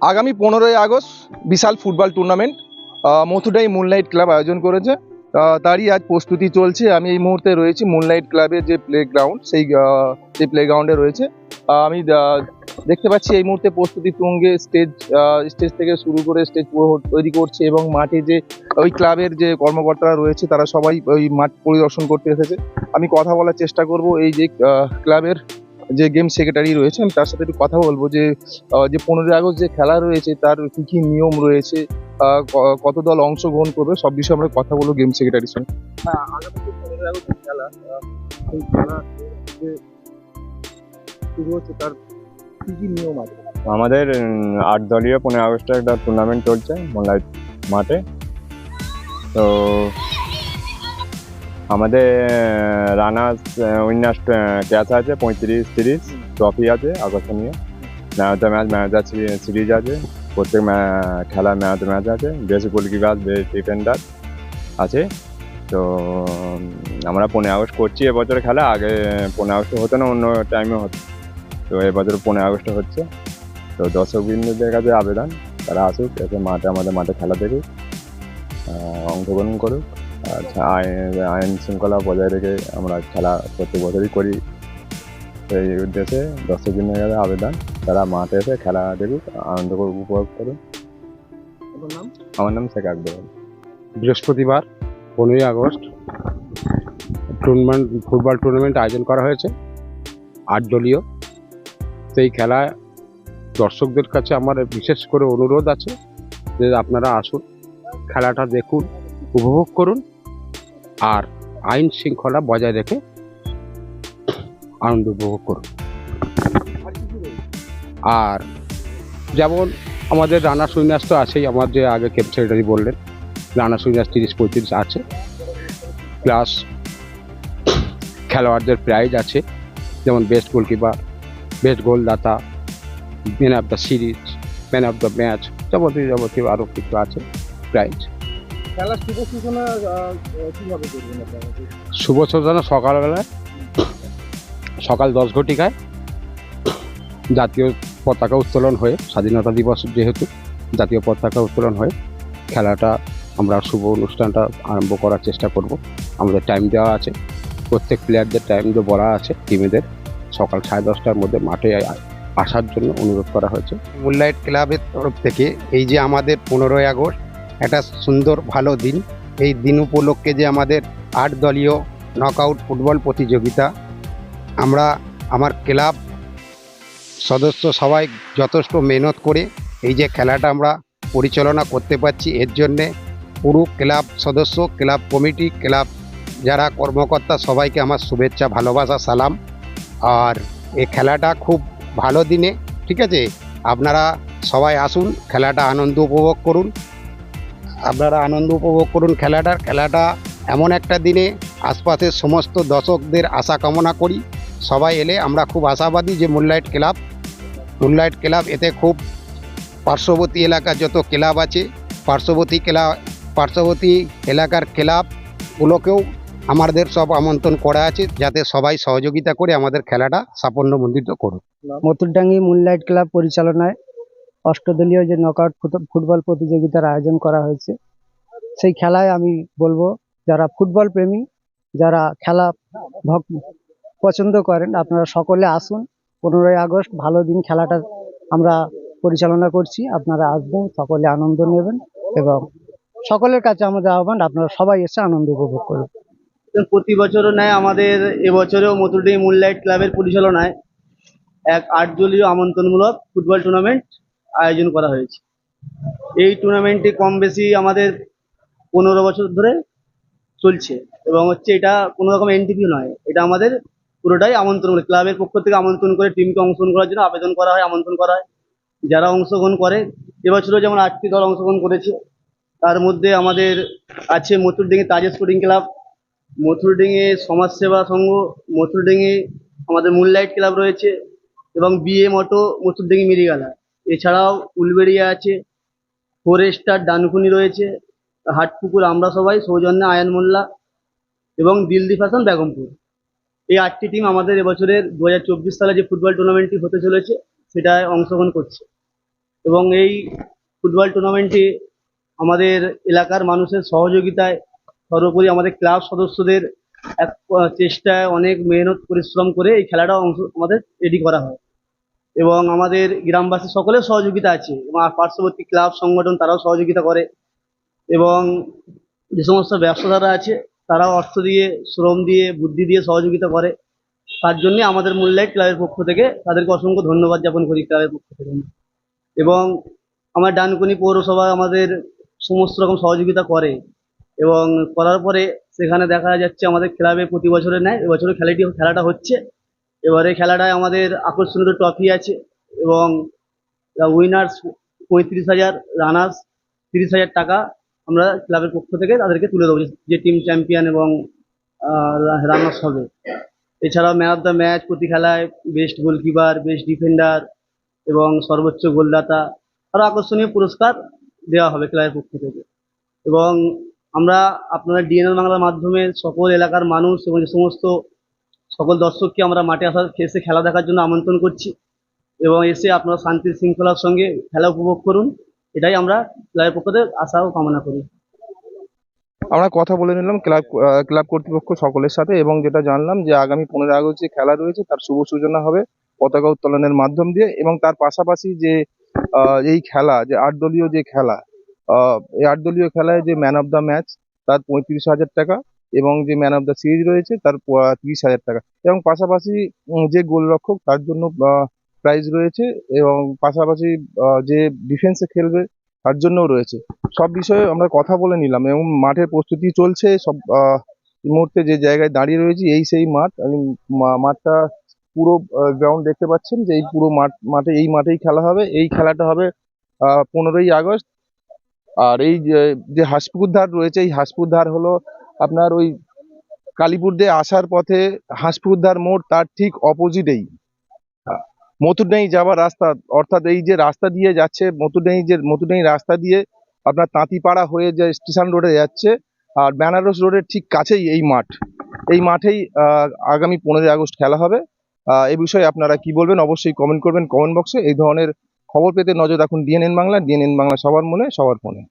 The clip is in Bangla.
আগামী পনেরোই আগস্ট বিশাল football tournament Mathurai Moonlight Club আয়োজন করেছে। তারই আজ প্রস্তুতি চলছে। আমি এই মুহূর্তে রয়েছি মুনলাইট ক্লাবের যে প্লে গ্রাউন্ড সেই সেই প্লে গ্রাউন্ডে রয়েছে। আমি দেখতে পাচ্ছি এই মুহূর্তে প্রস্তুতি তুঙ্গে স্টেজ স্টেজ থেকে শুরু করে স্টেজ তৈরি করছে এবং মাঠে যে, ওই ক্লাবের যে কর্মকর্তারা রয়েছে, তারা সবাই ওই মাঠ পরিদর্শন করতে এসেছে। আমি কথা বলার চেষ্টা করব এই যে ক্লাবের যে গেম সেক্রেটারি রয়েছে আমি তার সাথে একটু কথা বলব যে যে পনেরোই আগস্ট যে খেলা রয়েছে তার কি কি নিয়ম রয়েছে কত দল অংশগ্রহণ করবে সব বিষয়ে আমরা কথা বলব গেম সেক্রেটারির সঙ্গে। আগামী যে পনেরোই আগস্ট খেলা সেই খেলা শুরু হচ্ছে তার কি কি নিয়ম আছে? আমাদের আট দলীয় পনেরো আগস্টে একটা টুর্নামেন্ট চলছে মাঠে। তো আমাদের রানার্স উইনার্স ক্যাচ আছে পঁয়ত্রিশ তিরিশ ট্রফি আছে আকর্ষণীয় man of the match match manager series আছে প্রত্যেক খেলার ম্যাচ ম্যাচ আছে বেস্ট গোলকিপার বেস্ট ডিফেন্ডার আছে। তো আমরা পনেরো আগস্ট করছি এবছর খেলা আগে পনেরো আগস্ট হতো না অন্য টাইমে হতো। তো এবছর পনেরো আগস্ট হচ্ছে। তো দর্শক বিন্দুদের কাছে আবেদন তারা আসুক এসে মাঠে আমাদের মাঠে খেলা দেখুক অংশগ্রহণ করুক। আচ্ছা আইন আইন শৃঙ্খলা বজায় রেখে আমরা খেলা প্রত্যেক বছরই করি। সেই উদ্দেশ্যে দর্শক বিন্দুদের কাছে আবেদন। তারা মাঠে এসে খেলা দেখুক আনন্দ করুক, উপভোগ নাম? আমার নাম শেখ আকবর। বৃহস্পতিবার পনেরোই আগস্ট টুর্নামেন্ট ফুটবল টুর্নামেন্ট আয়োজন করা হয়েছে আট দলীয়। সেই খেলায় দর্শকদের কাছে আমার বিশেষ করে অনুরোধ আছে যে আপনারা আসুন খেলাটা দেখুন। উপভোগ করুন আর আইন শৃঙ্খলা বজায় রেখে আনন্দ উপভোগ করুন। আর যেমন আমাদের রানা সৈন্যাস তো আছেই, আমার যে আগে ক্যাম্প সেক্রেটারি বললেন, রানা সৈন্যাস তিরিশ পঁয়ত্রিশ আছে। প্লাস খেলোয়াড়দের প্রাইজ আছে, যেমন বেস্ট গোলকিপার বেস্ট গোলদাতা man of the series man of the match যাবতীয় যাবতীয় আরও কিছু আছে প্রাইজ খেলার শুভ সূচনা আহ, করবেন আপনারা? শুভ সূচনা সকালবেলায় সকাল দশ ঘটিকায় জাতীয় পতাকা উত্তোলন হয়ে স্বাধীনতা দিবস যেহেতু জাতীয় পতাকা উত্তোলন হয়ে খেলাটা আমরা শুভ অনুষ্ঠানটা আরম্ভ করার চেষ্টা করব। আমাদের টাইম দেওয়া আছে। প্রত্যেক প্লেয়ারদের টাইম দিয়ে বলা আছে টিমেদের সকাল সাড়ে দশটার মধ্যে মাঠে আসার জন্য অনুরোধ করা হয়েছে। মুনলাইট ক্লাবের তরফ থেকে এই যে আমাদের পনেরোই আগস্ট একটা সুন্দর, ভালো দিন। এই দিন উপলক্ষে যে আমাদের আট দলীয় নকআউট ফুটবল প্রতিযোগিতা, আমরা, আমার ক্লাব সদস্য সবাই যথেষ্ট মেহনত করে এই যে খেলাটা আমরা পরিচালনা করতে পারছি। এর জন্যে পুরো ক্লাব সদস্য, ক্লাব কমিটি, ক্লাব যারা কর্মকর্তা, সবাইকে আমার শুভেচ্ছা, ভালোবাসা, সালাম। আর এই খেলাটা খুব ভালো দিনে, ঠিক আছে? আপনারা সবাই আসুন, খেলাটা আনন্দ উপভোগ করুন। আপনারা আনন্দ উপভোগ করুন খেলাটার। খেলাটা এমন একটা দিনে আশপাশের সমস্ত দর্শকদের আশা কামনা করি। সবাই এলে আমরা খুব আশাবাদী যে মুনলাইট ক্লাব মুনলাইট ক্লাব এতে খুব পার্শ্ববর্তী এলাকার যত ক্লাব আছে, পার্শ্ববর্তী ক্লাব পার্শ্ববর্তী এলাকার ক্লাবগুলোকেও আমাদের সব আমন্ত্রণ করা আছে যাতে সবাই সহযোগিতা করে আমাদের খেলাটা সাফল্যমণ্ডিত করুক। মতুরডাঙ্গি মুনলাইট ক্লাব পরিচালনায় অষ্টদলীয় যে নকআউট ফুটবল প্রতিযোগিতার আয়োজন করা হয়েছে, সেই খেলায় আমি বলব যারা ফুটবল প্রেমী, যারা খেলা ভক- পছন্দ করেন, আপনারা সকলে আসুন। পনেরোই আগস্ট ভালো দিন খেলাটা আমরা পরিচালনা করছি, আপনারা আসবেন, সকলে আনন্দ নেবেন এবং সকলের কাছে আমাদের আহ্বান, আপনারা সবাই এসে আনন্দ উপভোগ করুন। প্রতি বছরও ন্যায় আমাদের এবছরেও মতুরডি মুনলাইট ক্লাবের পরিচালনায় এক আটদলীয় আমন্ত্রণমূলক ফুটবল টুর্নামেন্ট আয়োজন করা হয়েছে। এই টুর্নামেন্টটি কম বেশি আমাদের পনেরো বছর ধরে চলছে এবং হচ্ছে এটা কোনো রকম এনটিপি নয়, এটা আমাদের পুরোটাই আমন্ত্রণ ক্লাবের পক্ষ থেকে আমন্ত্রণ করে টিমকে অংশগ্রহণ করার জন্য আবেদন করা হয়, আমন্ত্রণ করা হয়। যারা অংশগ্রহণ করে, এবছরও যেমন আটটি দল অংশগ্রহণ করেছে, তার মধ্যে আমাদের আছে মতুরডিঙ্গি তাজ স্পোর্টিং ক্লাব মথুরডিঙে সমাজসেবা সংঘ মথুরডিঙে আমাদের মুনলাইট ক্লাব রয়েছে এবং বিএম অটো মথুরডিঙি মিরিগালা। এছাড়াও উলবেড়িয়া আছে ফোরেস্টার ডানকুনি রয়েছে, হাটপুকুর আমরা সবাই, সৌজন্যে আয়ান মোল্লা এবং দিলদি ফ্যাশন বেগমপুর। এই আটটি টিম আমাদের এবছরের দু হাজার চব্বিশ সালে যে ফুটবল টুর্নামেন্টটি হতে চলেছে, সেটায় অংশগ্রহণ করছে। এবং এই ফুটবল টুর্নামেন্টে আমাদের এলাকার মানুষের সহযোগিতায় সর্বোপরি আমাদের ক্লাব সদস্যদের এক চেষ্টায় অনেক মেহনত, পরিশ্রম করে এই খেলাটা অংশ, আমাদের রেডি করা হয়। এবং আমাদের গ্রামবাসী সকলের সহযোগিতা আছে এবং পার্শ্ববর্তী ক্লাব, সংগঠন তারাও সহযোগিতা করে এবং যে সমস্ত ব্যবসাদাররা আছে তারাও অর্থ দিয়ে, শ্রম দিয়ে, বুদ্ধি দিয়ে সহযোগিতা করে। তার জন্যে আমাদের মূল্যায় ক্লাবের পক্ষ থেকে তাদেরকে অসংখ্য ধন্যবাদ জ্ঞাপন করি ক্লাবের পক্ষ থেকে। এবং আমার ডানকুনি পৌরসভা আমাদের সমস্ত রকম সহযোগিতা করে এবং করার পরে সেখানে দেখা যাচ্ছে আমাদের ক্লাবে প্রতি বছরে নেয় এবছরও খেলাটি, খেলাটা হচ্ছে। এবারে খেলাটায় আমাদের আকর্ষণীয় ট্রফি আছে এবং উইনার্স পঁয়ত্রিশ হাজার রানার্স তিরিশ হাজার টাকা আমরা ক্লাবের পক্ষ থেকে তাদেরকে তুলে দেবো, যে টিম চ্যাম্পিয়ন এবং রানার্স হবে। এছাড়াও ম্যান অফ দ্য ম্যাচ প্রতি খেলায় বেস্ট গোলকিপার বেস্ট ডিফেন্ডার এবং সর্বোচ্চ গোলদাতা আরও আকর্ষণীয় পুরস্কার দেওয়া হবে ক্লাবের পক্ষ থেকে। এবং আমরা আপনারা ডিএনএল বাংলার মাধ্যমে সকল এলাকার মানুষ এবং যে সমস্ত সকল দর্শককে আমরা মাঠে আসার এসে খেলা দেখার জন্য আমন্ত্রণ করছি এবং এসে আপনারা শান্তি শৃঙ্খলার সঙ্গে খেলা উপভোগ করুন। এটাই আমরা ক্লাবের পক্ষ থেকে আশা ও কামনা করি। আমরা কথা বলে নিলাম ক্লাব ক্লাব কর্তৃপক্ষ সকলের সাথে এবং যেটা জানলাম যে আগামী পনেরো আগস্ট যে খেলা রয়েছে তার শুভ সূচনা হবে পতাকা উত্তোলনের মাধ্যম দিয়ে এবং তার পাশাপাশি যে এই খেলা, যে আট দলীয় যে খেলা এই আট দলীয় খেলায় যে ম্যান অফ দ্য ম্যাচ তার পঁয়ত্রিশ হাজার টাকা এবং যে ম্যান অফ দ্য সিরিজ রয়েছে, তার তিরিশ হাজার টাকা। এবং পাশাপাশি যে গোলরক্ষক, তার জন্য প্রাইজ রয়েছে এবং পাশাপাশি যে ডিফেন্সে খেলবে, তার জন্যও রয়েছে। সব বিষয়ে আমরা কথা বলে নিলাম এবং মাঠের প্রস্তুতি চলছে, সব মুহূর্তে যে জায়গায় দাঁড়িয়ে রয়েছি, এই সেই মাঠ। আমি মাঠটা পুরো গ্রাউন্ড দেখতে পাচ্ছেন যে এই পুরো মাঠ, মাঠে, এই মাঠেই খেলা হবে। এই খেলাটা হবে পনেরোই আগস্ট। আর এই যে হাসপুর ধার রয়েছে, এই হাসপুর ধার হলো আপনার ওই কালীপুর দিয়ে আসার পথে হাসপুর ধার মোড়, তার ঠিক অপোজিটেই। মতুরডাঙ্গি যাওয়ার রাস্তা, অর্থাৎ এই যে রাস্তা দিয়ে যাচ্ছে মতুরডাঙ্গি যে মতুরডাঙ্গি রাস্তা দিয়ে আপনার তাঁতিপাড়া হয়ে যে স্টেশন রোডে যাচ্ছে, আর বেনারস রোডের ঠিক কাছেই এই মাঠ। এই মাঠেই আগামী পনেরোই আগস্ট খেলা হবে। এই বিষয়ে আপনারা কি বলবেন? অবশ্যই কমেন্ট করবেন কমেন্ট বক্সে এই ধরনের খবর পেতে নজর রাখুন ডিএনএন বাংলা ডিএনএন বাংলা সবার মনে, সবার ফোনে।